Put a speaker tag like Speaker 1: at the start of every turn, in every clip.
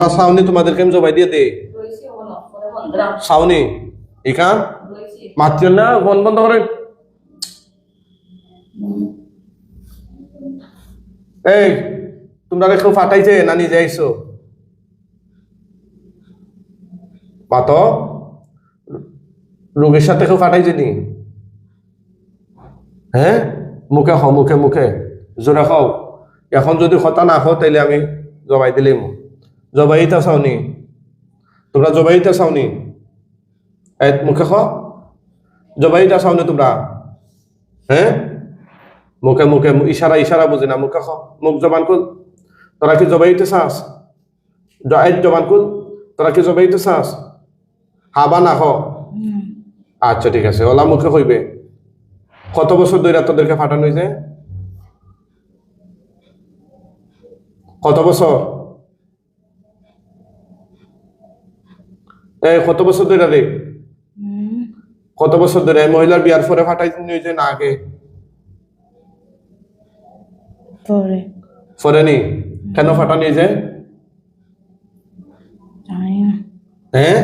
Speaker 1: সাউনি তোমাদেরকে আমি জবাই দিয়ে দে সাউনি ইকান মাতিও না ফোন বন্ধ করেন এই তোমরা কেউ ফাটাইছে না নিজে আইছো? মাতো রোগীর সাথে কেউ ফাটাইছে নি? হ্যাঁ? মুখে হ মুখে মুখে। জোরে খাও এখন যদি কথা না খাও তাইলে আমি জবাই দিলিম জবাইটা চাওনি তোমরা জবাইটা চাওনি এই মুখে খ। জবাইটা চাওনি তোমরা। হ্যাঁ? মুখে মুখে ইশারা ইশারা বুঝি না, মুখে খ। মুখ জবান কুল তোরা কি জবাইতে চাস আইত জবান কুল তোরা কি জবাইতে চাস হাবা না খ। আচ্ছা ঠিক আছে। ওলা মুখে কইবে। কত বছর ধরে তোদেরকে ফাটানো হয়েছে কত বছর এই কত বছর ধরে রে? কত বছর ধরে? মহিলার বিয়ার পরে ফাটাই নিয়েছে না আগে।
Speaker 2: পরে।
Speaker 1: নি? কেন ফাটা নিয়েছে হ্যাঁ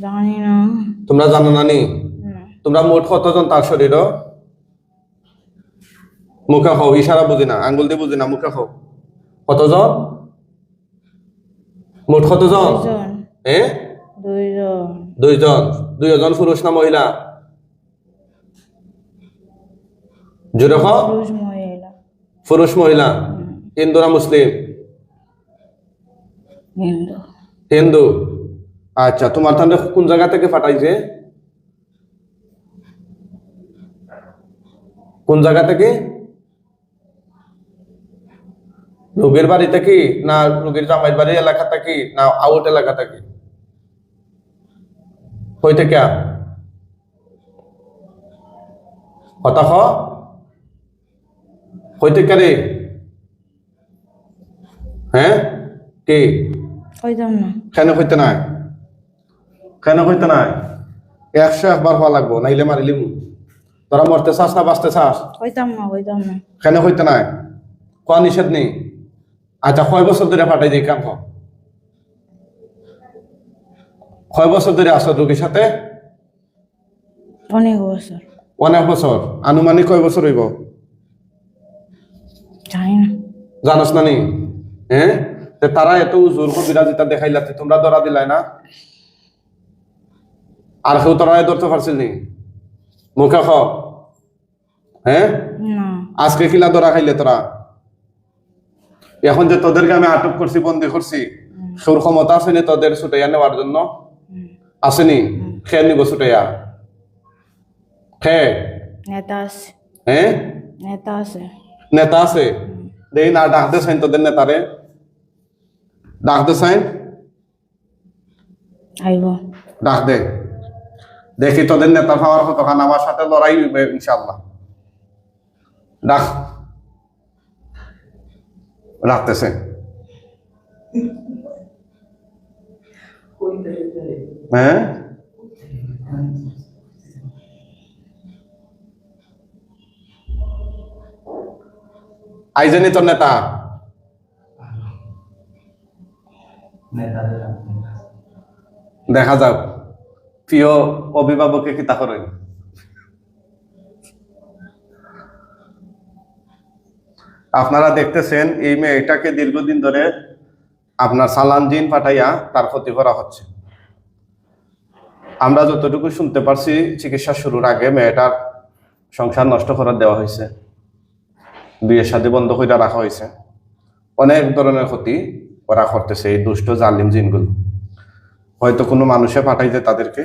Speaker 2: জানি না।
Speaker 1: তোমরা জানো না নি?
Speaker 2: না।
Speaker 1: তোমরা মোট কতজন তার শরীর? মুখে হও ইশারা বুঝি না আঙ্গুল দিয়ে বুঝি না মুখে হও কতজন? মোট কতজন? হ্যাঁ
Speaker 2: দুইজন।
Speaker 1: দুইজন। পুরুষ না মহিলা?
Speaker 2: পুরুষ মহিলা।
Speaker 1: হিন্দু না মুসলিম?
Speaker 2: হিন্দু।
Speaker 1: আচ্ছা তোমার তাহলে কোন জায়গা থেকে ফাটাইছে? কোন জায়গা থেকে? রোগীর বাড়ি থেকে না রোগীর জামাই বাড়ি এলাকা থেকে না আউট এলাকা থেকে কই থেকে হতাশ কই থেকে রে? হ্যাঁ? কি?
Speaker 2: না।
Speaker 1: কেন হইতে নাই? কেন হইতে নাই? একশো একবার হওয়া লাগবো নাইলে মারিলিম তোরা মরতে চাস না বাঁচতে চাস?
Speaker 2: না না।
Speaker 1: কেন হইতে নাই? কোয়া নিষেধ নেই। আচ্ছা কয় বছর ধরে ফাটাই দিই কাম হ? কয় বছর ধরে আসো রোগীর সাথে?
Speaker 2: অনেক বছর।
Speaker 1: অনেক বছর। আনুমানিক কয় বছর হইব?
Speaker 2: জানি না।
Speaker 1: জানাস না নি হ্যাঁ তারা এত জোর কবিরা যেটা দেখাইলাতে তোমরা ধরা দিলাই না? আর কেউ তোরা ধরতে পারছিল নি? মুখে খ হ্যাঁ আজকে কিলা ধরা খাইলে তোরা? এখন যে তোদেরকে আমি আটক করছি বন্দি করছি সুর ক্ষমতা আসেনি তোদের ছুটাইয়া নেওয়ার জন্য? আসেনি? খেয়ে নিব ছুটাইয়া খেয়ে?
Speaker 2: নেতা আছে।
Speaker 1: হ্যাঁ
Speaker 2: নেতা আছে।
Speaker 1: নেতা আছে? দেই না ডাকতে চাইন তোদের নেতারে। ডাকতে চাইন
Speaker 2: আইব।
Speaker 1: ডাক দে। দেখি তোদের নেতা পাওয়ার কতখান আমার সাথে লড়াই হইবে ইনশাল্লাহ ডাক। রাখতেছে। হ্যাঁ? আইজনি তোর নেতা? দেখা যাক। প্রিয় অভিভাবকে কিতা করেন? আপনারা দেখতেছেন, এই মেয়েটাকে দীর্ঘদিন ধরে আপনার সালান জিন পাঠাইয়া তার ক্ষতি করা হচ্ছে। আমরা যতটুকু শুনতে পারছি, চিকিৎসা শুরুর আগে মেয়েটার সংসার নষ্ট করার দেওয়া হয়েছে। বিয়ের সাথে বন্ধ করে রাখা হয়েছে। অনেক ধরনের ক্ষতি ওরা করতেছে এই দুষ্ট জালিম জিনগুলো। হয়তো কোনো মানুষে পাঠাইছে তাদেরকে,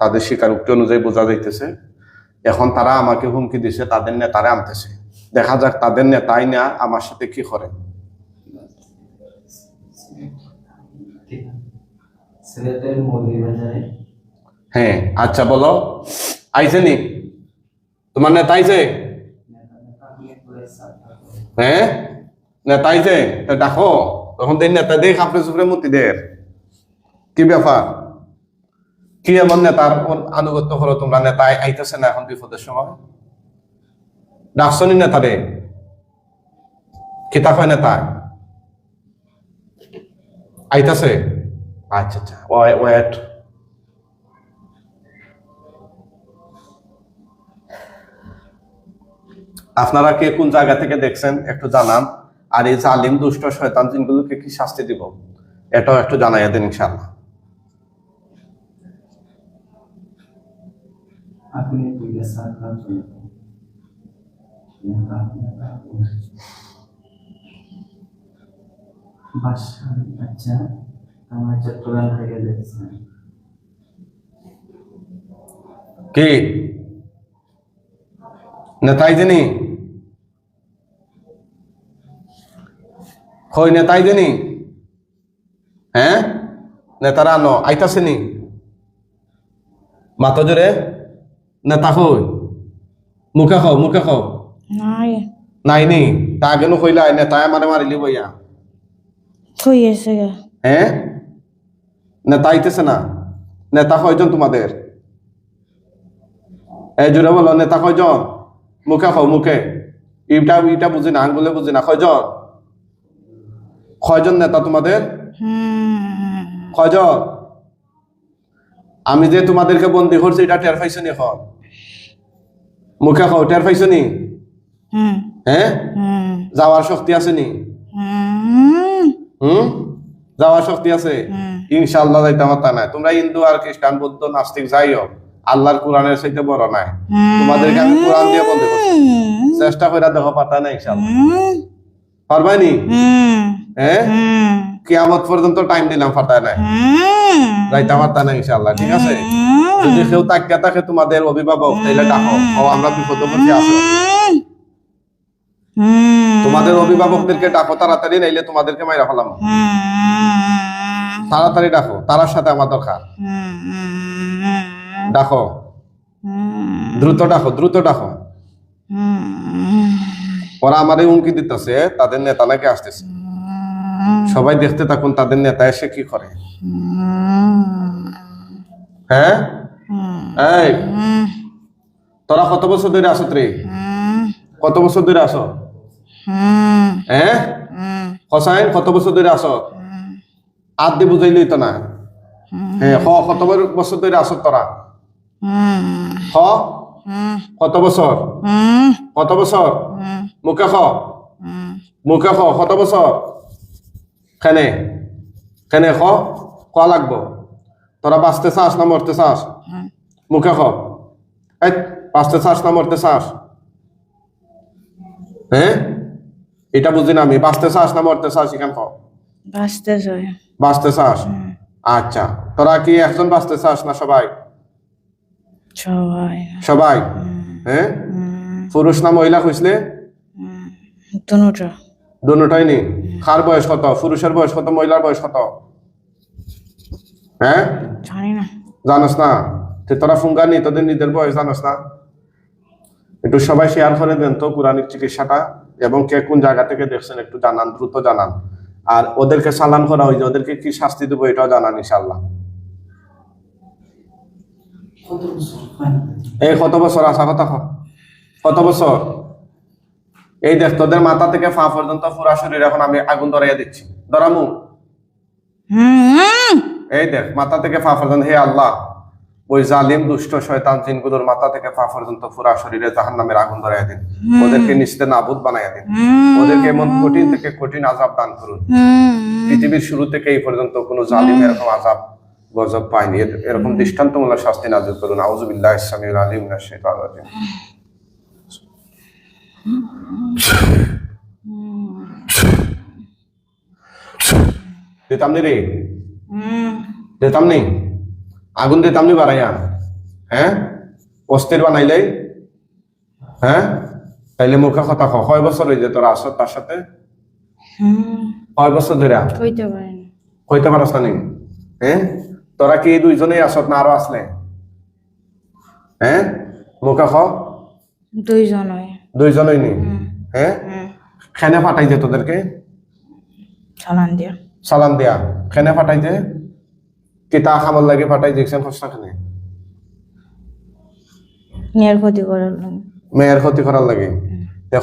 Speaker 1: তাদের স্বীকারোক্তি অনুযায়ী বোঝা যাইতেছে। এখন তারা আমাকে হুমকি দিছে, তাদের নেতারে আনতেছে। দেখা যাক তাদের নেতাই না আমার সাথে কি করে।
Speaker 3: সিলেটের মৌলভীবাজারে
Speaker 1: হ্যাঁ আচ্ছা বলো। আইছে নি? তোমার নেতা আইছে? হ্যাঁ? নেতা আইছে? ডাকো তখন দিন নেতা দেখ আপনি চুপড়ে মতি দের কি ব্যাপার? কি এমন নেতার আনুগত্য করো তোমরা? নেতা আই- আইতেছে না এখন বিপদের সময়? ডাকছনি নেতারে কিতা কয় নেতা? আইতাছে? আচ্ছা আচ্ছা। ওয়েট। আপনারা কে কোন জায়গা থেকে দেখছেন একটু জানান। আর এই জালিম দুষ্ট শয়তান জিনগুলোকে কি শাস্তি দিব? এটাও একটু জানাইয়া দেন ইনশাল্লাহ
Speaker 3: আপনি দুইটা বাসার বাচ্চা আমার চট্টগ্রাম থেকে দেখছেন।
Speaker 1: কি? নেতাই জানি কই নেতাই জানি হ্যাঁ? নেতারা আনো আইতাছে নি মাতো জোরে নেতা কই মুখে খাও মুখে খাও
Speaker 2: নাই।
Speaker 1: নাই নি তা আগে নো কইলা নেতায় মারে মারিলি বইয়া হ্যাঁ নেতা আইতেছে না? নেতা কয়জন তোমাদের? এ জোরে বলো নেতা কয়জন? মুখে খাও মুখে ইটা ইটা বুঝি না আঙ্গুলে বুঝি না কয়জন? কয়জন নেতা তোমাদের? কয়জন? আমি যে তোমাদেরকে বন্দি করছি, এটা টের পাইছো নি এখন? মুখে খাও টের হ্যাঁ? যাওয়ার শক্তি আছে নি? যাওয়ার শক্তি আছে?
Speaker 2: হুম।
Speaker 1: ইনশাআল্লাহ যাইতে আমার তা নাই তোমরা হিন্দু আর খ্রিস্টান, বৌদ্ধ, নাস্তিক যাই হোক, আল্লাহর কোরআনের চাইতে বড় নাই। তোমাদেরকে আমি কোরআন দিয়ে করছি। চেষ্টা করে দেখো পাতা নাই, ইনশাআল্লাহ।
Speaker 2: হুম
Speaker 1: পারবাই নি? হ্যাঁ? কিয়ামত পর্যন্ত টাইম দিলাম পাতা নাই। যাইতে পারতা নাই ইনশাআল্লাহ ঠিক আছে? যদি কেউ তাকিয়া থাকে তোমাদের অভিভাবক তাইলে ডাকো। ও আমরা বিপদ করছি আসো। তোমাদের অভিভাবকদেরকে ডাকো তাড়াতাড়ি নাইলে তোমাদেরকে মাইরা ফেলাম। তাড়াতাড়ি ডাকো তারার সাথে আমার দরকার। ডাকো। দ্রুত ডাকো দ্রুত ডাকো। ওরা আমারে হুমকি দিতেছে তাদের নেতা নাকি আসতেছে। সবাই দেখতে থাকুন তাদের নেতা এসে কি করে? হ্যাঁ? এই তোরা কত বছর ধরে আসত রে কত বছর ধরে আসো? হ্যাঁ? হসাইন কত বছর ধরে আসো? আদ দি বুঝাইলি তো না। হ্যাঁ হ কত বছর ধরে আসো তোরা? হ? কত বছর? কত বছর? মুখে খ। মুখে খ কত বছর? খেনে কেনে খ? ক লাগবো। তোরা বাঁচতে চাস না মরতে চাস? মুখে খ। এই বাঁচতে চাস না মরতে চাস? হ্যাঁ? এটা বুঝি না আমি। বাঁচতে চাস না মরতে চাস? এখান খ।
Speaker 2: বাঁচতে চাই।
Speaker 1: বাঁচতে চাস? আচ্ছা। তোরা কি একজন বাঁচতে চাস না সবাই?
Speaker 2: সবাই।
Speaker 1: সবাই? হ্যাঁ। পুরুষ না মহিলা খুঁজলে?
Speaker 2: দুটা।
Speaker 1: দুটাই নেই। কার বয়স কত? পুরুষের বয়স কত? মহিলার বয়স কত? হ্যাঁ?
Speaker 2: জানি না।
Speaker 1: জানোস না? তো তোরা ফুঙ্গা নি তোদের নিজের বয়স জানোস না? একটু সবাই শেয়ার করে দেন তো পুরাণিক চিকিৎসাটা এবং কে কোন জায়গা থেকে দেখছেন একটু জানান দ্রুত জানান। আর ওদেরকে সালাম করা হয়েছে ওদেরকে কি শাস্তি দেবো এটাও জানান ইনশাল্লাহ এই কত বছর? আসা কথা কত বছর? এই দেখ তোদের মাথা থেকে ফা পর্যন্ত পুরা শরীর এখন আমি আগুন ধরাইয়া দিচ্ছি। ধরামু? এই দেখ মাথা থেকে পা পর্যন্ত হে আল্লাহ ওই জালিম দুষ্ট শয়তান জিনগুলোর মাথা থেকে পা পর্যন্ত পুরা শরীরে জাহান নামের আগুন ধরাইয়া দিন। ওদেরকে নিশ্চিত নাবুদ বানাইয়া দিন। ওদেরকে এমন কঠিন থেকে কঠিন আজাব দান করুন। পৃথিবীর শুরু থেকে এই পর্যন্ত কোনো জালিম এরকম আজাব গজব পায়নি। এর- এরকম দৃষ্টান্তমূলক শাস্তি নাজিল করুন। আউযুবিল্লাহ ইসলামিল আলিম রাজিম রে। দিতামনি আগুন দিতাম নি বাড়াইয়া। হ্যাঁ? অস্থির বানাইলে। হ্যাঁ? তাইলে মুখে কথা কয় বছর হয়েছে তোরা আসো তার সাথে? কয় বছর ধরে
Speaker 2: হইতে
Speaker 1: পারস না? হ্যাঁ তোরা কি এই দুইজনেই আসত না আরও আসলে হ্যাঁ মুখে খ
Speaker 2: দুইজন হয়।
Speaker 1: দুইজনই নি? হ্যাঁ? খেনে ফাটাইছে তোদেরকে।
Speaker 2: চালান দিয়া।
Speaker 1: সালাম দিয়া। খেনে ফাটাইছে কিতা খাবার লাগে ফাটাই দেখছেন হস্তা খানে।
Speaker 2: মেয়ের ক্ষতি করার লাগে।
Speaker 1: মেয়ের ক্ষতি করার লাগে।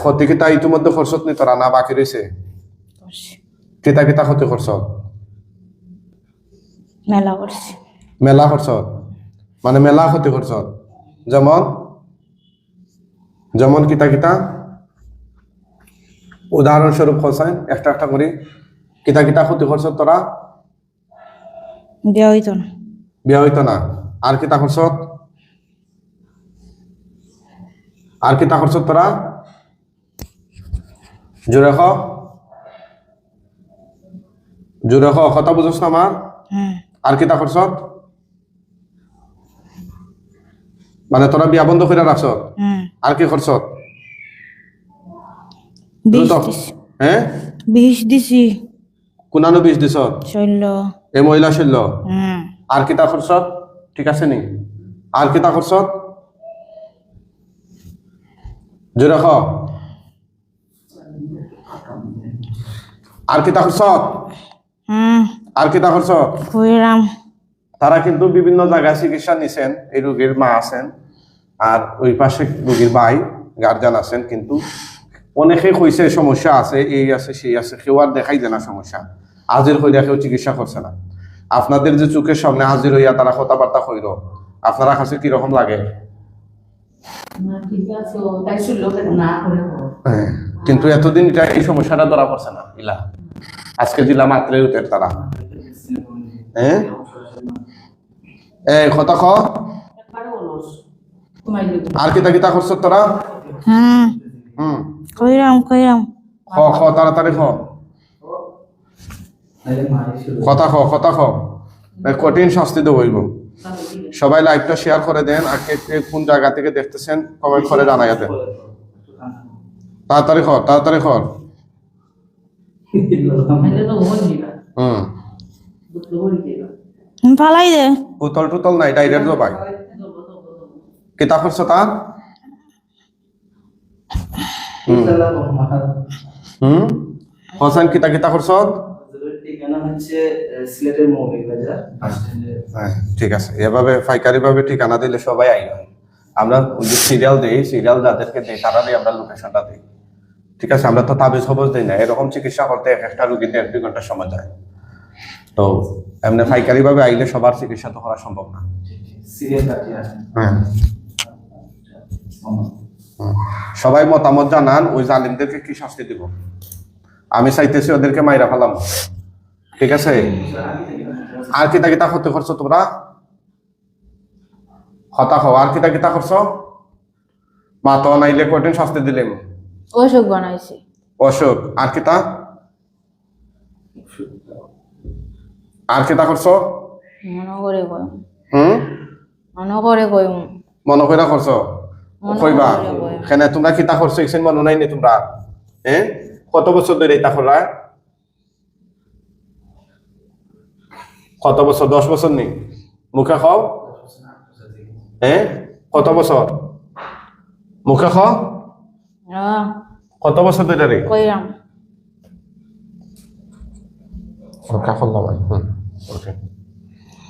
Speaker 1: ক্ষতি কিতা ইতিমধ্যে খরচত নি তোরা না বাকি রয়েছে। কিতা কিতা ক্ষতি খরচত
Speaker 2: মেলা করছি
Speaker 1: মেলা করছ মানে মেলা ক্ষতি করছ যেমন যেমন কিতা কিতা। উদাহরণস্বরূপ খসাই একটা একটা করি কিতা কিতা ক্ষতি করছ তোরা
Speaker 2: বিয়া হইতো না।
Speaker 1: বিয়া হইতো না। আর কিতা করছ আর কিতা করছ তোরা জোরে খ। জোরে খ কথা বুঝছ না আমার আর কিতা করছ মানে তোরা বিয়া বন্ধ করে রাখছ? আর কি করছ? হ্যাঁ
Speaker 2: বিষ দিছি।
Speaker 1: কোনানো বিষ দিছ?
Speaker 2: শৈল।
Speaker 1: এই মহিলা শৈল্য আর কিতা করছ? ঠিক আছে নি? আর কিতা করছ? জোরে খ আর কিতা করছ? আর কিতা করছ? তারা কিন্তু বিভিন্ন জায়গায় চিকিৎসা নিছেন এই রোগীর মা আছেন। আর ওই পাশে রোগীর ভাই গার্জিয়ান আছেন কিন্তু অনেকে কইছে সমস্যা আছে এই আছে সেই আছে কেউ আর দেখাই দেয় না সমস্যা। হাজির হইয়া কেউ চিকিৎসা করছে না। আপনাদের যে চোখের সামনে হাজির হইয়া তারা কথাবার্তা কইল আপনারা কাছে কীরকম লাগে। হ্যাঁ, কিন্তু এতদিন এটা এই সমস্যাটা ধরা পড়ছে না ইলা। আজকে দিলাম মাত্রে উঠের তারা। হ্যাঁ। এ কথা খ
Speaker 4: দিবি।
Speaker 1: আর কিতা কিতা করছ তোরা?
Speaker 2: হুম
Speaker 1: হুম।
Speaker 2: কইরাম কইরাম।
Speaker 1: খ খ তাড়াতাড়ি খ। কথা খ কথা খ। কঠিন শাস্তি দেবো হইব। সবাই লাইভটা শেয়ার করে দেন আর কে কে কোন জায়গা থেকে দেখতেছেন কমেন্ট করে জানাই দেন। তাড়াতাড়ি খ তাড়াতাড়ি
Speaker 4: খর তো
Speaker 1: হুম।
Speaker 2: ফালাই দে।
Speaker 1: উতল টুতল নাই ডাইরেক্ট জবাই। করছ তার হুম। হোসেন কিতা কিতা করছ
Speaker 3: ঠিকানা হচ্ছে আহ, সিলেটের মৌলিক বাজার বাস স্ট্যান্ডের
Speaker 1: হ্যাঁ ঠিক আছে। এভাবে পাইকারি ভাবে ঠিকানা দিলে সবাই আই হয় আমরা যে সিরিয়াল দিই সিরিয়াল যাদেরকে দিই তারারই আমরা লোকেশনটা দিই। ঠিক আছে আমরা তো তাবিজ খবর দিই না। এরকম চিকিৎসা করতে এক একটা রুগী দেড় দুই ঘণ্টা সময় যায় তো এমনি পাইকারি ভাবে আইলে সবার চিকিৎসা তো করা সম্ভব না। হ্যাঁ। সবাই মতামত জানান ওই জালিমদেরকে কি শাস্তি দিব? আমি চাইতেছি ওদেরকে মাইরা ফেলাম। ঠিক আছে? আর কিতা কিতা ক্ষতি করছ তোমরা? হতা হও আর কিতা কিতা করছ? মা তো নাইলে কঠিন শাস্তি দিলেন
Speaker 2: অসুখ বানাইছি।
Speaker 1: অশোক আর কিতা? আর কিতা করছ?
Speaker 2: মনে করে কইম।
Speaker 1: হুম?
Speaker 2: মনে করে কইম।
Speaker 1: মনে কইরা করছ? কইবা কেন তোমরা কিতা করছ এক্সেন মনে নাই নি তোমরা? হ্যাঁ কত বছর ধরে এটা করা কত বছর? দশ বছর নি? মুখে খাও হ্যাঁ কত বছর? মুখে খাও কত বছর ধরে রে?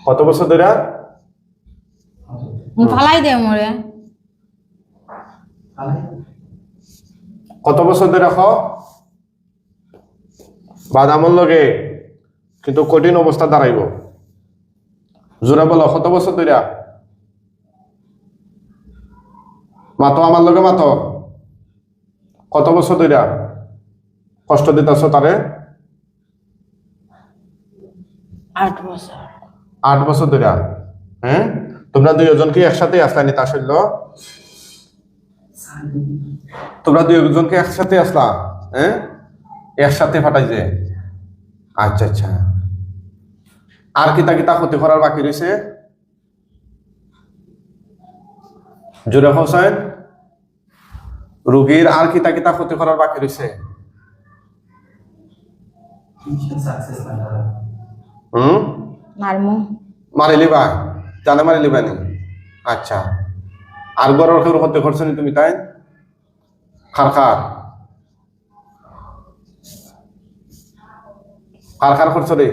Speaker 1: কত বছর ধরে?
Speaker 2: ফালাই দে মোরে।
Speaker 1: কত বছর ধরে খাও বাদামর লগে কিন্তু কঠিন অবস্থা দাঁড়াইব। জোরে বলো কত বছর ধরে? মাতো আমার লগে মাতো। কত বছর ধরে? কষ্ট দিতেছ তারে?
Speaker 2: আট বছর।
Speaker 1: আট বছর ধরে? হ্যাঁ? তোমরা দুইজন কি একসাথে আসলা নি তা শৈল তোমরা দুইজন কি একসাথে আসলা হ্যাঁ একসাথে ফাটাইছে। আচ্ছা আচ্ছা। আর কিতা কিতা ক্ষতি করার বাকি রয়েছে জোরে হোসেন রুগীর আর কিতা কিতা ক্ষতি করার বাকি রয়েছে
Speaker 3: সাকসেস না
Speaker 1: হুম?
Speaker 2: মারমু।
Speaker 1: মারি লিবা জানে মারি লিবা নি? আচ্ছা। আর গরর কেউ হতে করছ নি তুমি তাই? খার খার। খার খার করছ রে।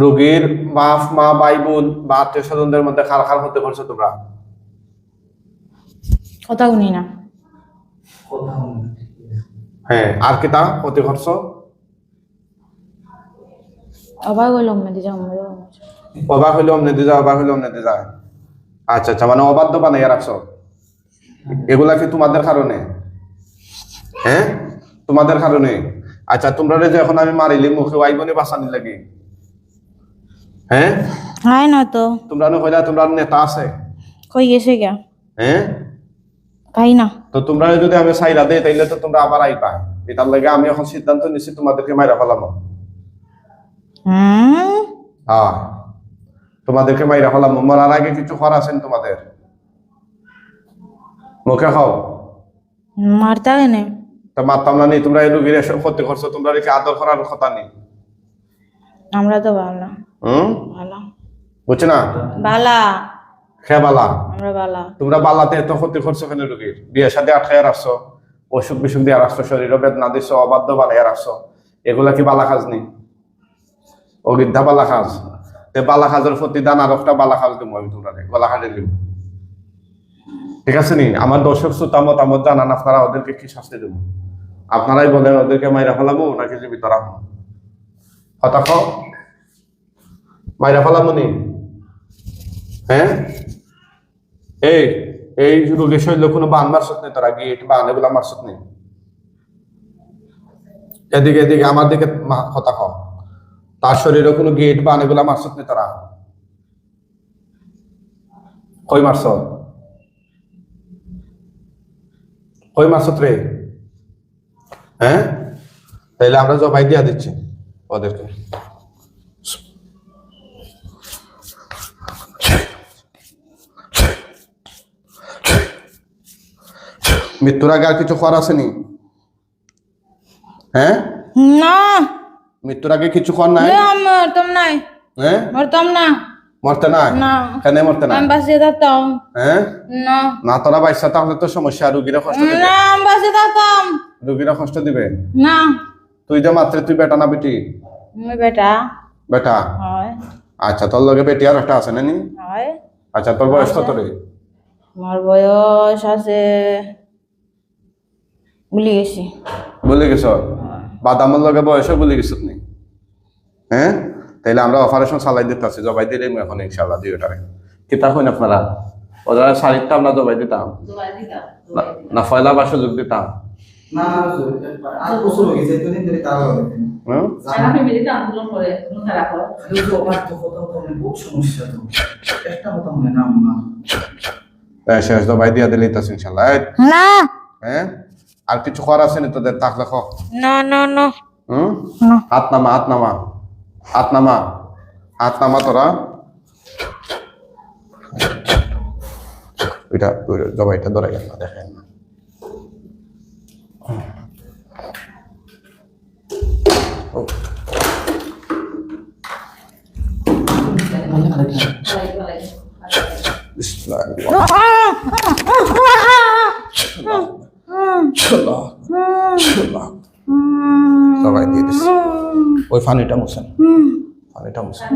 Speaker 1: রোগীর বাপ মা ভাই বোন বা আত্মীয় স্বজনদের মধ্যে খার খার হতে করছ তোমরা?
Speaker 2: কথা শুনি না।
Speaker 3: কথা হলো না।
Speaker 1: হ্যাঁ আর কিতা হতে করছ
Speaker 2: অবাক হলাম মেদি যাও
Speaker 1: অবাক হইলে অমনে যা অবাক হইলে অমনে যা আচ্ছা আচ্ছা মানে অবাধ্য বানাইয়া রাখছো? এগুলা কি তোমাদের কারণে? হ্যাঁ? তোমাদের কারণে? আচ্ছা তোমরা যে এখন আমি মারিলি মুখে আইবনি বাঁচানি লাগি। হ্যাঁ?
Speaker 2: হয় না তো।
Speaker 1: তোমরা কইলা তোমরা নেতা আছে?
Speaker 2: কই গেছে গা
Speaker 1: হ্যাঁ?
Speaker 2: না।
Speaker 1: তো তোমরা যদি আমি সাইরা দেই তাইলে তো তোমরা আবার আইবা। এটার লাগে আমি এখন সিদ্ধান্ত নিছি তোমাদেরকে মাইরা ফেলাম।
Speaker 2: হুম?
Speaker 1: হ্যাঁ তোমাদেরকে মাইরা ফেলাম মরার আগে কিছু করা আছেন তোমাদের? মুখে খাও।
Speaker 2: মারতা
Speaker 1: তা মারতাম না নি তোমরা এই রুগীর ক্ষতি করছ তোমরা রেখে আদর করার কথা নেই
Speaker 2: আমরা তো
Speaker 1: হুম? বুঝছ না?
Speaker 2: বালা।
Speaker 1: খে বালা।
Speaker 2: আমরা বালা।
Speaker 1: তোমরা বালাতে এত ক্ষতি করছ কেন রুগীর? বিয়ে সাথে আটকায় রাখছো অসুখ বিসুখ দিয়ে রাখছো শরীর বেদনা দিছো অবাধ্য বানাইয়া রাখছো। এগুলা কি বালা কাজ নেই অগিদ্ধা বালা কাজ। তে বালা কাজের প্রতিদান আর একটা বালা কাজ দিব আমি তোমরা বালা কাজে দিব ঠিক আছে নি? আমার দর্শক শ্রোতা মতামত জানান, আপনারা ওদেরকে কি শাস্তি দেবো আপনারাই বলেন, ওদেরকে মাইরা ফেলাবো নাকি জীবিত রাখব? কও। মাইরা ফেলাবো নি? হ্যাঁ? এই এই রোগের শরীরে কোনো বান মারছত নেই তোরা গিট বান এগুলা মারছত নেই এদিকে এদিকে, আমার দিকে কথা কও। তার শরীরে কোনো গেট বান এগুলা মারছত নেই তারা। কই মারছ? কই মারছত রে? হ্যাঁ? তাইলে আমরা জবাই দিয়া দিচ্ছি ওদেরকে। মৃত্যুর আগে আর কিছু করার আসেনি হ্যাঁ?
Speaker 2: না।
Speaker 1: মৃত্যুর আগে কিছু কর নাই?
Speaker 2: মরতাম নাই।
Speaker 1: হ্যাঁ?
Speaker 2: মরতাম না।
Speaker 1: মরতে নাই?
Speaker 2: না।
Speaker 1: কেন মরতে নাই?
Speaker 2: আমি বাঁচিয়ে থাকতাম।
Speaker 1: হ্যাঁ?
Speaker 2: না।
Speaker 1: না তোরা তো সমস্যা রুগীরা কষ্ট দিবে?
Speaker 2: না আমি বাঁচিয়ে থাকতাম।
Speaker 1: রুগীরা কষ্ট দিবে?
Speaker 2: না।
Speaker 1: তুই যে মাত্র তুই বেটা না বেটি?
Speaker 2: আমি বেটা।
Speaker 1: বেটা?
Speaker 2: হয়।
Speaker 1: আচ্ছা তোর লগে বেটি আর একটা আছে নানি?
Speaker 2: হয়।
Speaker 1: আচ্ছা তোর বয়স কত রে?
Speaker 2: আমার বয়স আছে ভুলে গেছি।
Speaker 1: বলে গেছ? বাদামের লগে বয়সও বলে গেছ? নি হ্যাঁ? তাইলে আমরা অপারেশন চালাই দিতে আছি জবাই দিলে এখন ইনশাল্লাহ দুইটারে কিতা হইন আপনারা? ওরা শাড়িটা আমরা জবাই দিতাম।
Speaker 4: জবাই দিতাম
Speaker 1: না- ফয়লা বা সুযোগ দিতাম। শেষ জবাই দিয়া দিলে তো ইনশাল্লাহ হ্যাঁ আর কিছু করার আছে নি তোদের? থাকলে খ
Speaker 2: না না না।
Speaker 1: হুম?
Speaker 2: না।
Speaker 1: হাত নামা হাত নামা। হাত নামা হাত নামা তোরা ওইটা জবাইটা ধরাই না দেখেন। না জবাই দিয়ে দিস। ওই ফানিটা মুছেন ফানিটা মুছেন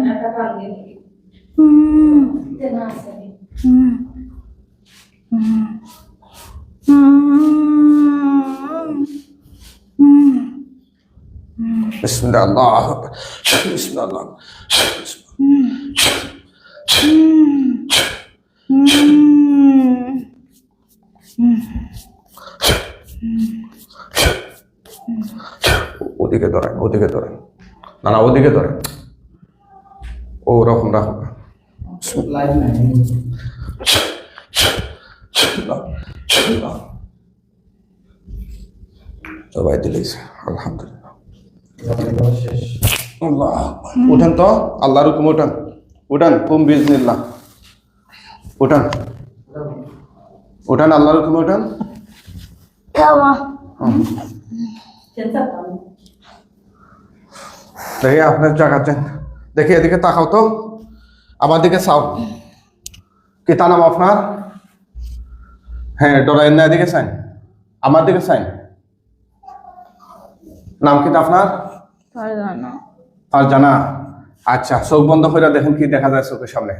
Speaker 1: বিসমিল্লাহ। আল্লাহ বিসমিল্লাহ আল্লাহ ওদিকে ধরেন ওদিকে ধরেন না না ওদিকে ধরেন ও রকম রাখো।
Speaker 3: লাইট নাই
Speaker 1: সবাই দিলেছে আলহামদুলিল্লাহ। আল্লাহ উঠান তো আল্লাহর হুকুম উঠান। উঠান কুম বিজনিল্লাহ উঠান। উঠান আল্লাহর হুকুম উঠান। দেখি আপনার জাগাচ্ছেন দেখি এদিকে তাকাও তো। আমার দিকে চাও। কি তার নাম আপনার? হ্যাঁ ডরাইন না এদিকে চাই। আমার দিকে চাই। নাম কি আপনার? জানা আচ্ছা চোখ বন্ধ করে দেখুন কি দেখা যায় চোখের সামনে।